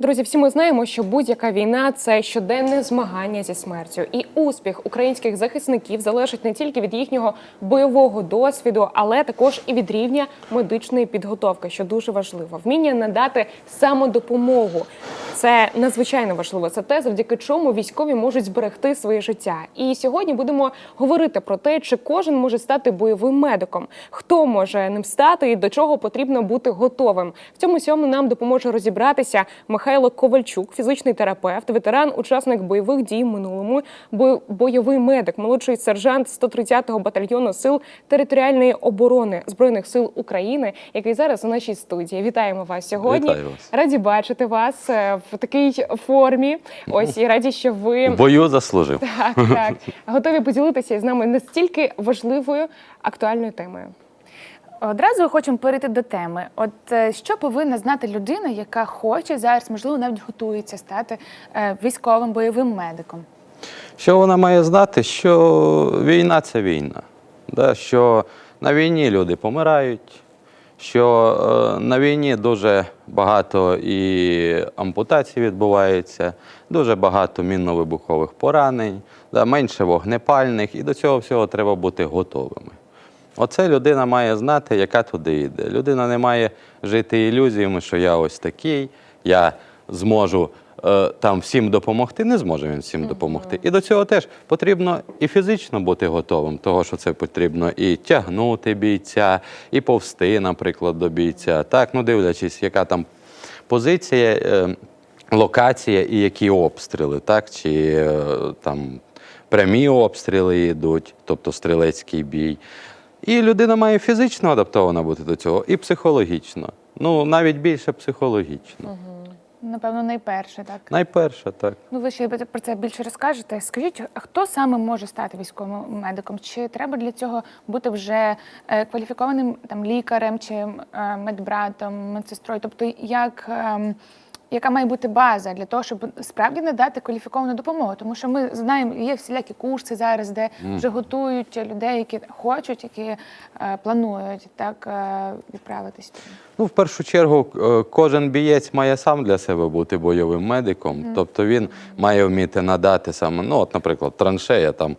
Друзі, всі ми знаємо, що будь-яка війна це щоденне змагання зі смертю, і успіх українських захисників залежить не тільки від їхнього бойового досвіду, але також і від рівня медичної підготовки, що дуже важливо. Вміння надати самодопомогу. Це надзвичайно важливо. Це те, завдяки чому військові можуть зберегти своє життя. І сьогодні будемо говорити про те, чи кожен може стати бойовим медиком, хто може ним стати і до чого потрібно бути готовим. В цьому всьому нам допоможе розібратися Михайло Ковальчук, фізичний терапевт, ветеран, учасник бойових дій в минулому, бо- бойовий медик, молодший сержант 130-го батальйону сил територіальної оборони збройних сил України, який зараз у нашій студії. Вітаємо вас сьогодні. Вітаю вас. Раді бачити вас е, в такій формі. Ось і раді, що ви бою заслужив. так, так готові поділитися з нами настільки важливою актуальною темою. Одразу хочемо перейти до теми. От е, що повинна знати людина, яка хоче зараз, можливо, навіть готується стати е, військовим бойовим медиком? Що вона має знати, що війна це війна. Да? Що на війні люди помирають, що е, на війні дуже багато і ампутацій відбувається, дуже багато мінно-вибухових поранень, да? менше вогнепальних, і до цього всього треба бути готовими. Оце людина має знати, яка туди йде. Людина не має жити ілюзіями, що я ось такий, я зможу е, там всім допомогти. Не зможе він всім допомогти. І до цього теж потрібно і фізично бути готовим, того що це потрібно і тягнути бійця, і повсти, наприклад, до бійця. Так, ну дивлячись, яка там позиція. Е, Локація і які обстріли, так? Чи е, там прямі обстріли йдуть, тобто стрілецький бій. І людина має фізично адаптована бути до цього, і психологічно. Ну, навіть більше психологічно. Напевно, найперше, так. Найперше, так. Ну, ви ще про це більше розкажете. Скажіть, хто саме може стати військовим медиком? Чи треба для цього бути вже е, кваліфікованим там лікарем чи е, медбратом, медсестрою? Тобто, як, ем, яка має бути база для того, щоб справді надати кваліфіковану допомогу? Тому що ми знаємо, є всілякі курси зараз, де вже готують людей, які хочуть, які е, планують так е, відправитись. Ну, в першу чергу, е, кожен бієць має сам для себе бути бойовим медиком. Тобто він має вміти надати саме, ну, от, наприклад, траншея там,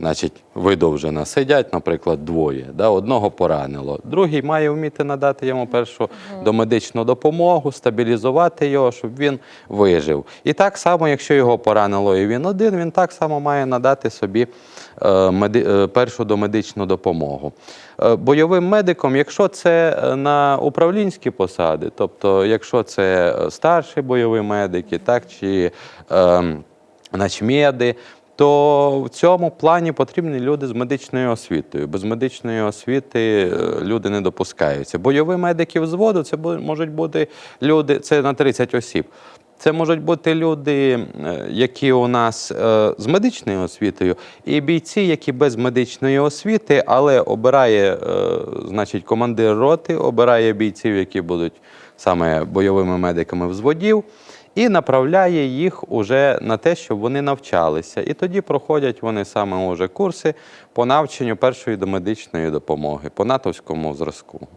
значить, видовжена. Сидять, наприклад, двоє. Да? Одного поранило. Другий має вміти надати йому першу домедичну допомогу, стабілізувати його, щоб він вижив. І так само, якщо його поранило і він один, він так само має надати собі е, меди- е, першу домедичну допомогу. Е, Бойовим медиком, якщо це на управлінські посади, тобто якщо це старші бойові медики, так чи е, начмеди, то в цьому плані потрібні люди з медичною освітою. Без медичної освіти е, люди не допускаються. Бойові медики взводу це можуть бути люди, це на 30 осіб. Це можуть бути люди, е, які у нас е, з медичною освітою, і бійці, які без медичної освіти, але обирає, значить, командир роти, обирає бійців, які будуть саме бойовими медиками взводів, і направляє їх уже на те, щоб вони навчалися. І тоді проходять вони саме уже курси по навченню першої домедичної допомоги по натовському зразку.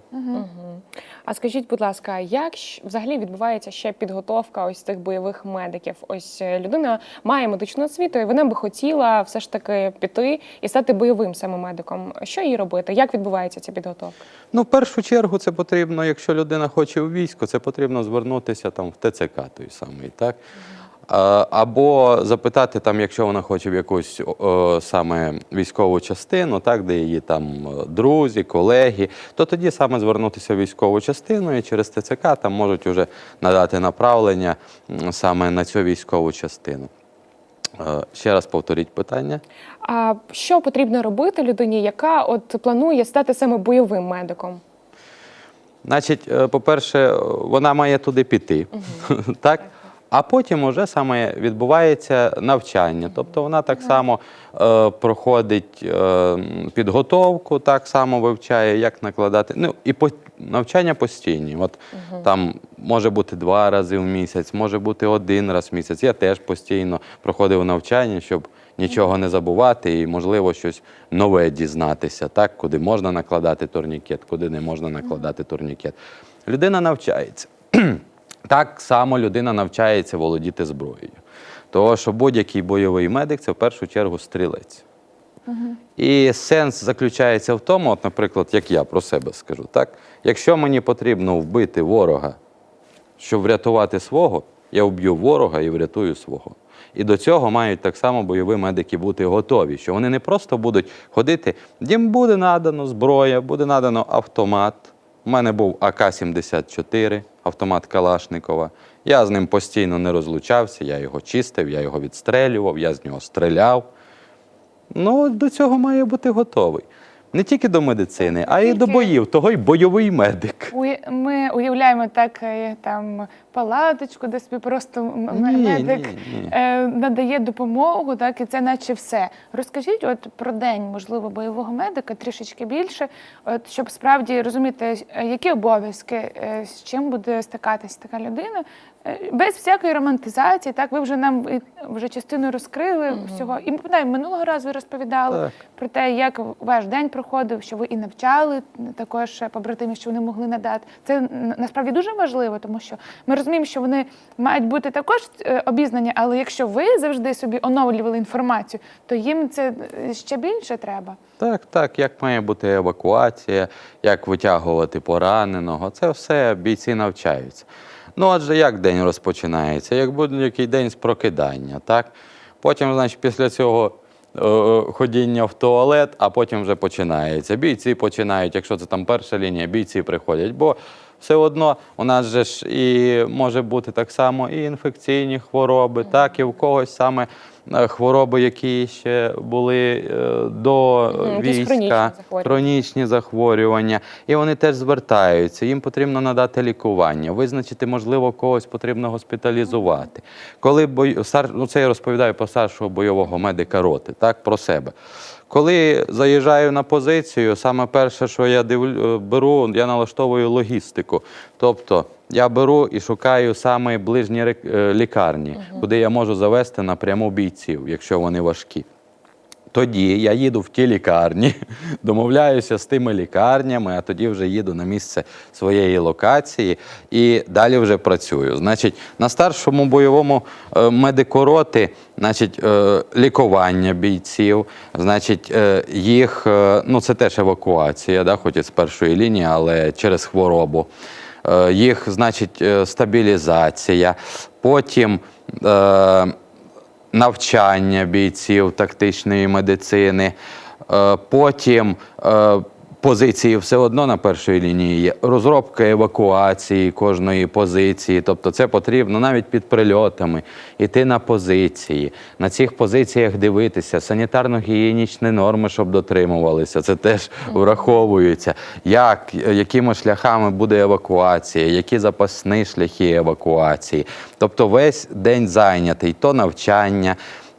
А скажіть, будь ласка, як взагалі відбувається ще підготовка ось цих бойових медиків? Ось е, людина має медичну освіту, і вона би хотіла все ж таки піти і стати бойовим саме медиком. Що їй робити? Як відбувається ця підготовка? Ну, в першу чергу, це потрібно, якщо людина хоче у військо, це потрібно звернутися там в ТЦК той самий, так? А, Або запитати, там, якщо вона хоче в якусь о, саме військову частину, так, де її там е, друзі, колеги, то тоді саме звернутися в військову частину і через ТЦК там можуть вже надати направлення саме на цю військову частину. Е, Ще раз повторіть питання. А що потрібно робити людині, яка от планує стати саме бойовим медиком? Значить, е, по-перше, вона має туди піти, так? А потім уже саме відбувається навчання. Тобто вона так само е, проходить е, підготовку, так само вивчає, як накладати. Ну і по, навчання постійні. От там може бути два рази в місяць, може бути один раз в місяць. Я теж постійно проходив навчання, щоб нічого не забувати і, можливо, щось нове дізнатися, так, куди можна накладати турнікет, куди не можна накладати турнікет. Людина навчається. Так само людина навчається володіти зброєю. Тому що будь-який бойовий медик це в першу чергу стрілець. І сенс заключається в тому, от, наприклад, як я про себе скажу, так? якщо мені потрібно вбити ворога, щоб врятувати свого, я вб'ю ворога і врятую свого. І до цього мають так само бойові медики бути готові, що вони не просто будуть ходити, їм буде надано зброя, буде надано автомат. У мене був АК-74, автомат Калашникова. Я з ним постійно не розлучався, я його чистив, я його відстрелював, я з нього стріляв. Ну, до цього має бути готовий. Не тільки до медицини, а й до боїв, того й бойовий медик. Уя- Ми уявляємо так е, там палаточку, де собі просто м- м- Ні, медик ні, ні. е, надає допомогу, так і це наче все. Розкажіть, от про день, можливо, бойового медика трішечки більше, от щоб справді розуміти, е, які обов'язки, е, з чим буде стикатись така людина, без всякої романтизації. Так, ви вже нам вже частину розкрили всього. І ми пам'ятаємо, минулого разу ви розповідали Так. про те, як ваш день проходив, що ви і навчали також побратимів, що вони могли надати. Це насправді дуже важливо, тому що ми розуміємо, що вони мають бути також е, обізнані, але якщо ви завжди собі оновлювали інформацію, то їм це е, ще більше треба. Так, так, як має бути евакуація, як витягувати пораненого, це все бійці навчаються. Ну, адже як день розпочинається? Як будь-який день з прокидання, так? Потім, значить, після цього е, ходіння в туалет, а потім вже починається. Бійці починають, якщо це там перша лінія, бійці приходять. Бо все одно у нас же ж і може бути так само і інфекційні хвороби, так, і в когось саме е, хвороби, які ще були е, до е, хронічні війська, захворювання. хронічні захворювання, і вони теж звертаються. Їм потрібно надати лікування, визначити, можливо, когось потрібно госпіталізувати. Коли бой... ну, це я розповідаю про старшого бойового медика роти, так, про себе. Коли заїжджаю на позицію, саме перше, що я дивлю, беру, я налаштовую логістику. Тобто я беру і шукаю саме ближні е, лікарні, куди я можу завести напряму бійців, якщо вони важкі. Тоді я їду в ті лікарні, домовляюся з тими лікарнями, а тоді вже їду на місце своєї локації і далі вже працюю. Значить, на старшому бойовому е, медику роти, значить, е, лікування бійців, значить, їх, ну це теж евакуація, да, хоч і з першої лінії, але через хворобу. Е, Їх, значить, е, стабілізація. Потім. Е, навчання бійців тактичної медицини. Потім позиції все одно на першій лінії є. Розробка евакуації кожної позиції. Тобто це потрібно навіть під прильотами йти на позиції, на цих позиціях дивитися, санітарно-гігієнічні норми, щоб дотримувалися. Це теж враховується. Як, якими шляхами буде евакуація, які запасні шляхи евакуації. Тобто весь день зайнятий, то навчання.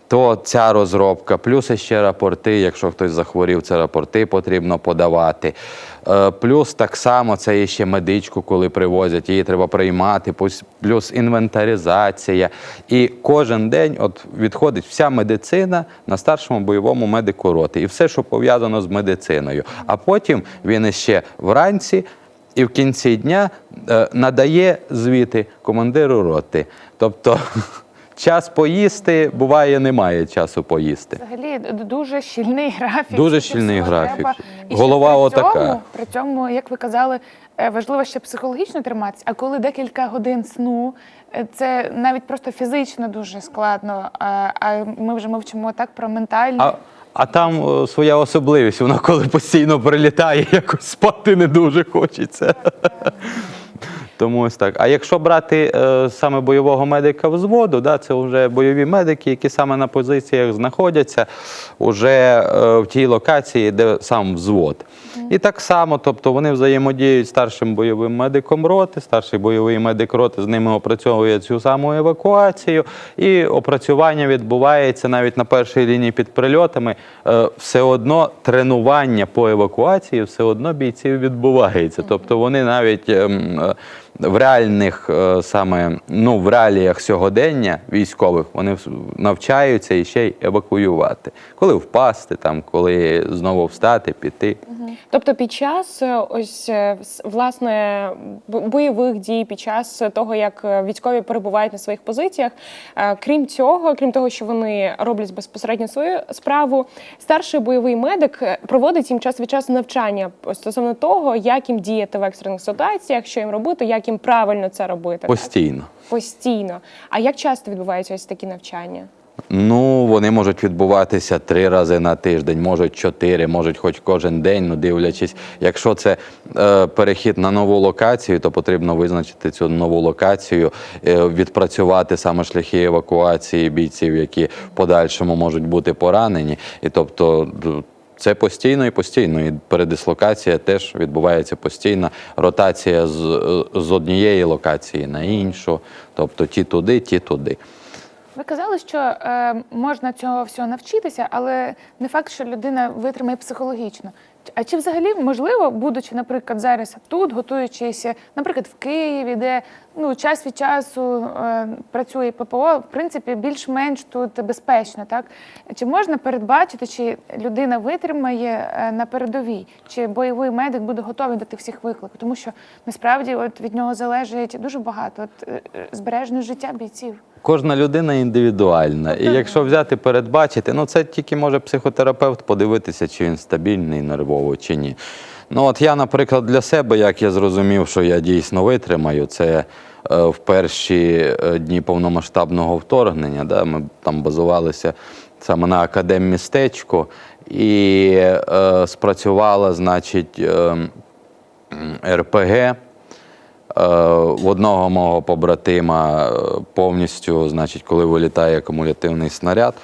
То ця розробка, плюс ще рапорти, якщо хтось захворів, це рапорти потрібно подавати. Е, Плюс так само це є ще медичку, коли привозять, її треба приймати, плюс інвентаризація. І кожен день от відходить вся медицина на старшому бойовому медику роти. І все, що пов'язано з медициною. А потім він іще вранці і в кінці дня е, надає звіти командиру роти. Тобто час поїсти буває, немає часу поїсти. Взагалі дуже щільний графік. Дуже щільний всього графік. треба. І ще Голова при отака. Цьому, при цьому, як ви казали, е, важливо ще психологічно триматися, а коли декілька годин сну, е, це навіть просто фізично дуже складно. А, а ми вже мовчимо так про ментальні. А, а там е, своя особливість, вона коли постійно прилітає, якось спати не дуже хочеться. Тому ось так. А якщо брати е, саме бойового медика взводу, да, це вже бойові медики, які саме на позиціях знаходяться уже е, в тій локації, де сам взвод. І так само, тобто вони взаємодіють старшим бойовим медиком роти, старший бойовий медик роти з ними опрацьовує цю саму евакуацію, і опрацювання відбувається навіть на першій лінії під прильотами. Е, Все одно тренування по евакуації все одно бійців відбувається. Тобто вони навіть ем, е, в реальних е, саме ну в реаліях сьогодення військових вони навчаються і ще й евакуювати, коли впасти, там коли знову встати, піти. Тобто, під час е, ось е, власне бойових дій, під час того, як е, військові перебувають на своїх позиціях, крім цього, крім того, що вони роблять безпосередньо свою справу, старший бойовий медик проводить їм час від часу навчання стосовно того, як їм діяти в екстрених ситуаціях, що їм робити, як їм правильно це робити. так? Постійно. Постійно. А як часто відбуваються ось такі навчання? Ну, вони можуть відбуватися три рази на тиждень, можуть чотири, можуть хоч кожен день, ну дивлячись. Якщо це е, перехід на нову локацію, то потрібно визначити цю нову локацію, е, відпрацювати саме шляхи евакуації бійців, які в подальшому можуть бути поранені. І тобто. Це постійно і постійно. І передислокація теж відбувається постійно. Ротація з, е, з однієї локації на іншу. Тобто ті туди, ті туди. Ви казали, що е, можна цього всього навчитися, але не факт, що людина витримає психологічно. А чи взагалі можливо, будучи, наприклад, зараз тут, готуючись, наприклад, в Києві, де ну час від часу е, працює ППО, в принципі, більш-менш тут безпечно, так чи можна передбачити, чи людина витримає е, на передовій, чи бойовий медик буде готовий до тих всіх викликів? Тому що насправді от від нього залежить дуже багато от, е, збережне життя бійців. Кожна людина індивідуальна. І якщо взяти передбачити, ну це тільки може психотерапевт подивитися, чи він стабільний нервово, чи ні. Ну от я, наприклад, для себе, як я зрозумів, що я дійсно витримаю, це е, в перші е, дні повномасштабного вторгнення. Да, ми там базувалися саме на академмістечку, і е, спрацювала, значить, е, РПГ. Е, В одного мого побратима повністю, значить, коли вилітає акумулятивний снаряд,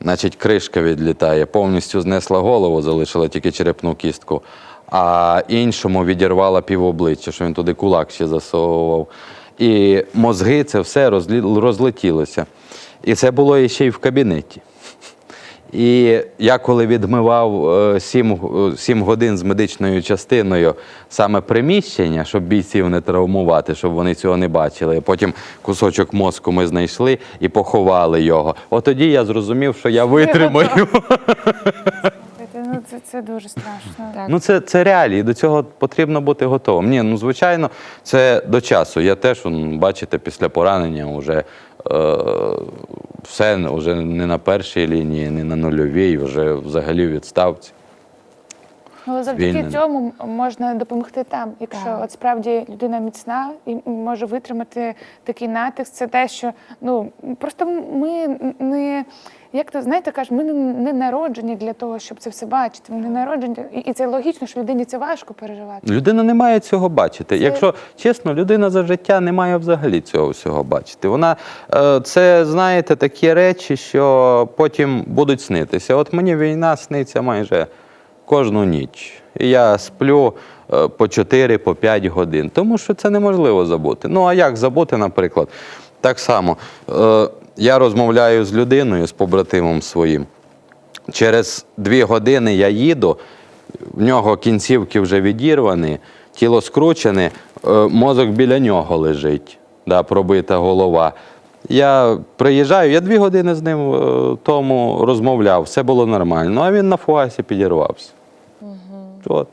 значить, кришка відлітає, повністю знесла голову, залишила тільки черепну кістку, а іншому відірвала півобличчя, що він туди кулак ще засовував. І мозги це все розлетілося. І це було іще й в кабінеті. І я коли відмивав е, сім, е, сім годин з медичною частиною саме приміщення, щоб бійців не травмувати, щоб вони цього не бачили. Потім кусочок мозку ми знайшли і поховали його. От тоді я зрозумів, що я витримаю. Це, це дуже страшно. Так. Ну, це, це реалії, до цього потрібно бути готовим. Ні, ну звичайно, це до часу. Я теж, бачите, після поранення вже е, все вже не на першій лінії, не на нульовій, вже взагалі в відставці. Але завдяки Вільним. цьому можна допомогти там. Якщо Так. от справді людина міцна і може витримати такий натиск, це те, що ну просто ми не як то знаєте, кажуть, ми не, не народжені для того, щоб це все бачити. Ми не народжені, і, і це логічно, що людині це важко переживати. Людина не має цього бачити. Якщо чесно, людина за життя не має взагалі цього всього бачити. Вона е, це, знаєте, такі речі, що потім будуть снитися. От мені війна сниться майже кожну ніч. І я сплю е, по 4 по 5 годин, тому що це неможливо забути. Ну а як забути, наприклад? Так само е, я розмовляю з людиною, з побратимом своїм. Через дві години я їду, в нього кінцівки вже відірвані, тіло скручене, е, мозок біля нього лежить, да, пробита голова. Я приїжджаю, я дві години з ним е, тому розмовляв, все було нормально, а він на фуасі підірвався. От.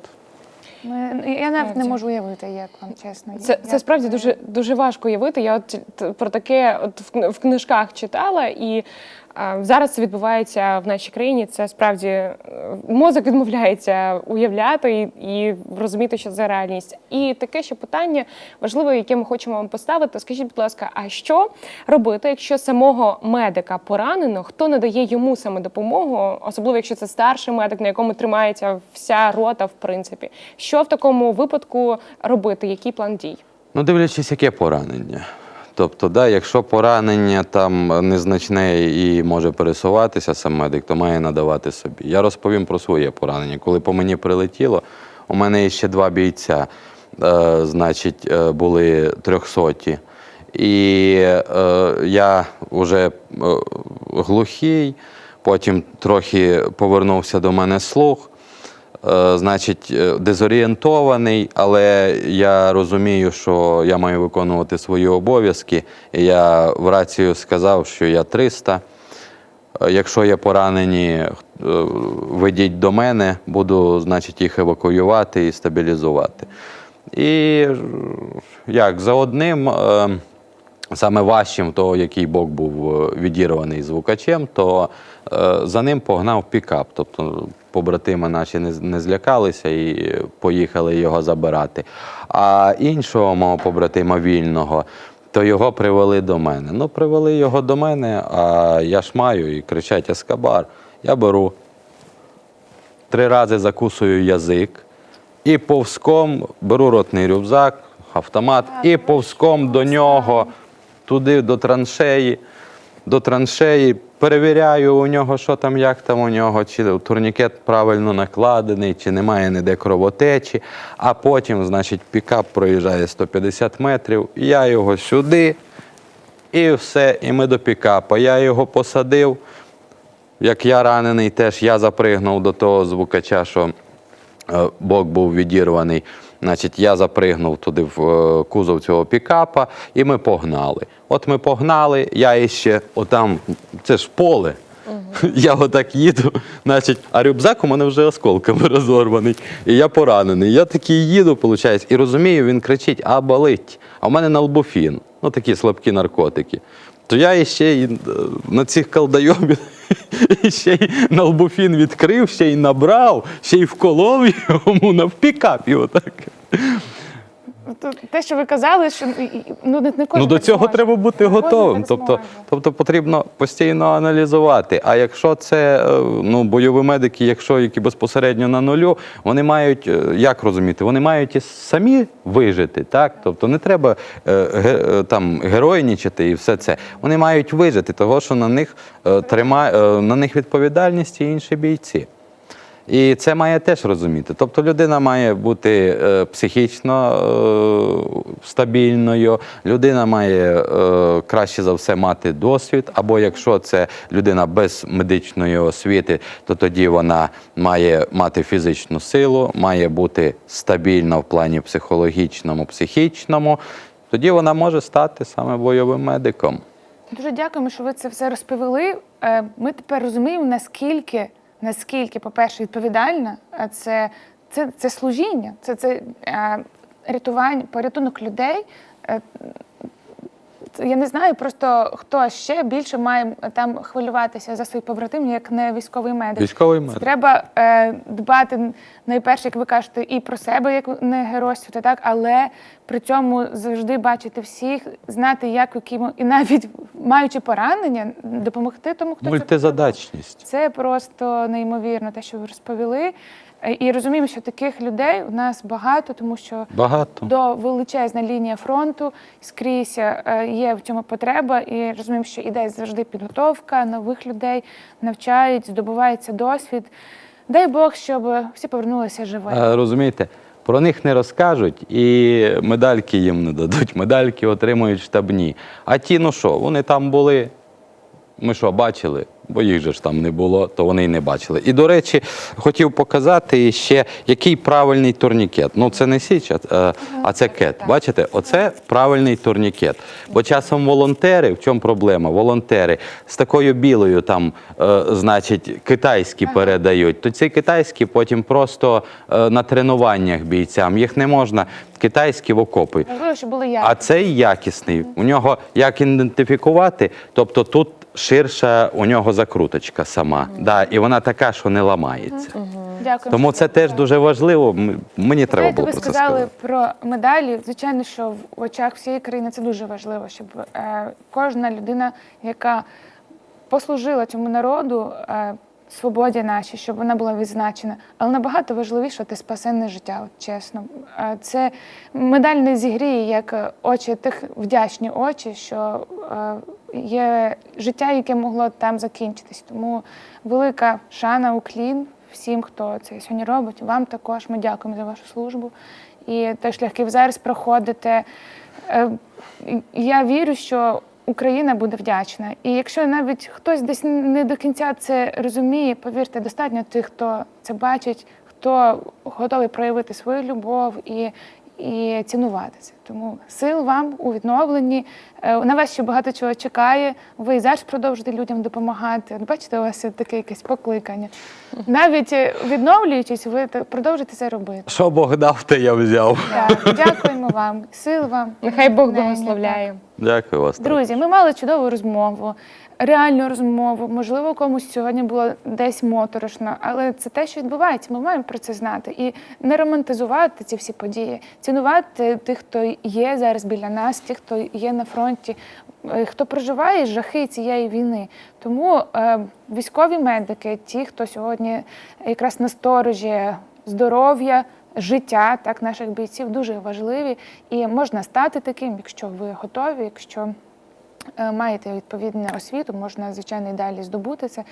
Ну, я- навіть не можу уявити, як вам чесно. Це, Як це справді дуже дуже важко уявити. Я от про таке от в, в книжках читала, і зараз це відбувається в нашій країні. Це справді е, мозок відмовляється уявляти і, і розуміти, що це реальність. І таке ще питання важливе, яке ми хочемо вам поставити. Скажіть, будь ласка, а що робити, якщо самого медика поранено, хто надає йому саме допомогу, особливо якщо це старший медик, на якому тримається вся рота, в принципі, що в такому випадку робити? Який план дій? Ну, дивлячись, яке поранення. Тобто, да, якщо поранення там незначне і може пересуватися сам медик, то має надавати собі. Я розповім про своє поранення. Коли по мені прилетіло, у мене ще два бійця, е, значить, е, були трьохсоті. І е, я вже е, глухий, потім трохи повернувся до мене слух. Е, значить, е, дезорієнтований, але я розумію, що я маю виконувати свої обов'язки. Я в рацію сказав, що я 300. Е, Якщо є поранені, ведіть до мене, буду, значить, їх евакуювати і стабілізувати. І як за одним, саме важчим, то який бок був відірваний звукачем, то за ним погнав пікап. Тобто побратими наші не, злякалися і поїхали його забирати. А іншого мого побратима вільного. То його привели до мене. Ну, привели його до мене, а я ж маю і кричать Ескабар. Я беру, три рази закусую язик і повзком беру ротний рюкзак, автомат, і повзком до нього, туди до траншеї, до траншеї, перевіряю у нього, що там, як там у нього, чи турнікет правильно накладений, чи немає ніде кровотечі. А потім, значить, пікап проїжджає 150 метрів, я його сюди, і все, і ми до пікапа. Я його посадив. Як я ранений, теж я запригнув до того звукача, що е, бок був відірваний. Значить, я запригнув туди в е, кузов цього пікапа, і ми погнали. От ми погнали, я іще отам, це ж поле. Я отак їду, значить, а рюкзак у мене вже осколками розорваний. І я поранений. Я такий їду, виходить, і розумію, він кричить, а болить. А в мене налбуфін, ну такі слабкі наркотики. То я іще е, на цих колдойобів ще й на лбуфін відкрив, ще й набрав, ще й вколов йому на пікапі. Отак. То те, що ви казали, що ну не, кожен Ну до цього зможе. треба бути готовим. Тобто, тобто потрібно постійно аналізувати. А якщо це е, ну, бойові медики, якщо які безпосередньо на нулю, вони мають е, як розуміти, вони мають і самі вижити. Так? Тобто не треба е, е, там геройнічати і все це. Вони мають вижити, того що на них е, тримає е, на них відповідальність і інші бійці. І це має теж розуміти. Тобто людина має бути е, психічно е, стабільною, людина має е, краще за все мати досвід, або якщо це людина без медичної освіти, то тоді вона має мати фізичну силу, має бути стабільна в плані психологічному, психічному. Тоді вона може стати саме бойовим медиком. Дуже дякуємо, що ви це все розповіли. Ми тепер розуміємо, наскільки, наскільки, по-перше, відповідальна це, це, це служіння, це, це е, рятування, порятунок людей. Я не знаю просто хто ще більше має там хвилюватися за своїх побратимів, як не військовий медик. Військовий Це медик. Треба е, дбати найперше, як ви кажете, і про себе, як не геройствувати, так, але при цьому завжди бачити всіх, знати, як яким, і навіть маючи поранення, допомогти тому, хто це Мультизадачність. це просто неймовірно, те, що ви розповіли. І розуміємо, що таких людей у нас багато, тому що Багато. до величезна лінія фронту скрізь е, є в цьому потреба, і розуміємо, що іде завжди підготовка нових людей, навчають, здобувається досвід. Дай Бог, щоб всі повернулися живими. Е, Розумієте, про них не розкажуть і медальки їм не дадуть. Медальки отримують штабні. А ті, ну що, вони там були. Ми що, бачили? Бо їх же ж там не було, то вони й не бачили. І, до речі, хотів показати ще, який правильний турнікет. Ну, це не січ, а, е, а це кет. Бачите, оце правильний турнікет. Бо часом волонтери, в чому проблема? Волонтери з такою білою там, е, значить, китайські передають. То ці китайські потім просто е, на тренуваннях бійцям. Їх не можна китайські в окопи. Були А цей якісний. У нього як ідентифікувати? Тобто тут ширша у нього закруточка сама. Да, і вона така, що не ламається. Дякую. Тому це теж дуже важливо. М- Мені треба Знаєте, було ви про це сказали сказати. про медалі. Звичайно, що в очах всієї країни це дуже важливо, щоб е, кожна людина, яка послужила цьому народу, е, свободі нашій, щоб вона була відзначена. Але набагато важливіше ти спасенне життя, от чесно. Е, це медаль не зігріє, як е, очі тих вдячні очі, що е, є життя, яке могло там закінчитись. Тому велика шана, уклін всім, хто це сьогодні робить. Вам також ми дякуємо за вашу службу і той шлях, який ви зараз проходите. Е, Я вірю, що Україна буде вдячна. І якщо навіть хтось десь не до кінця це розуміє, повірте, достатньо тих, хто це бачить, хто готовий проявити свою любов і, і цінувати це. Тому сил вам у відновленні. Е, На вас ще багато чого чекає. Ви і зараз продовжуєте людям допомагати. Бачите, у вас є таке якесь покликання. Навіть е, відновлюючись, ви те- продовжуєте це робити. Що Бог дав, те я взяв. Так, дякуємо вам, сил вам. Нехай Бог благословляє. Дякую вас. Друзі, ми мали чудову розмову, реальну розмову. Можливо, комусь сьогодні було десь моторошно, але це те, що відбувається. Ми маємо про це знати і не романтизувати ці всі події, цінувати тих, хто є зараз біля нас, тих, хто є на фронті, е, хто проживає жахи цієї війни. Тому е, військові медики, ті, хто сьогодні якраз на сторожі здоров'я. Життя так наших бійців дуже важливі, і можна стати таким, якщо ви готові, якщо маєте відповідну освіту, можна звичайно і далі здобути це.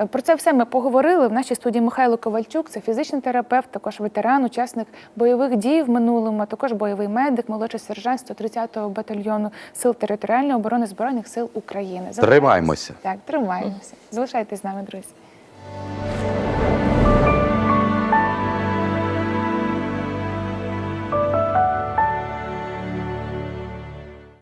Е, Про це все ми поговорили. В нашій студії Михайло Ковальчук, це фізичний терапевт, також ветеран, учасник бойових дій в минулому, а також бойовий медик, молодший сержант 130-го батальйону сил територіальної оборони збройних сил України. Залишайтесь- Тримаймося. Так, тримаємося. Залишайтесь з нами, друзі.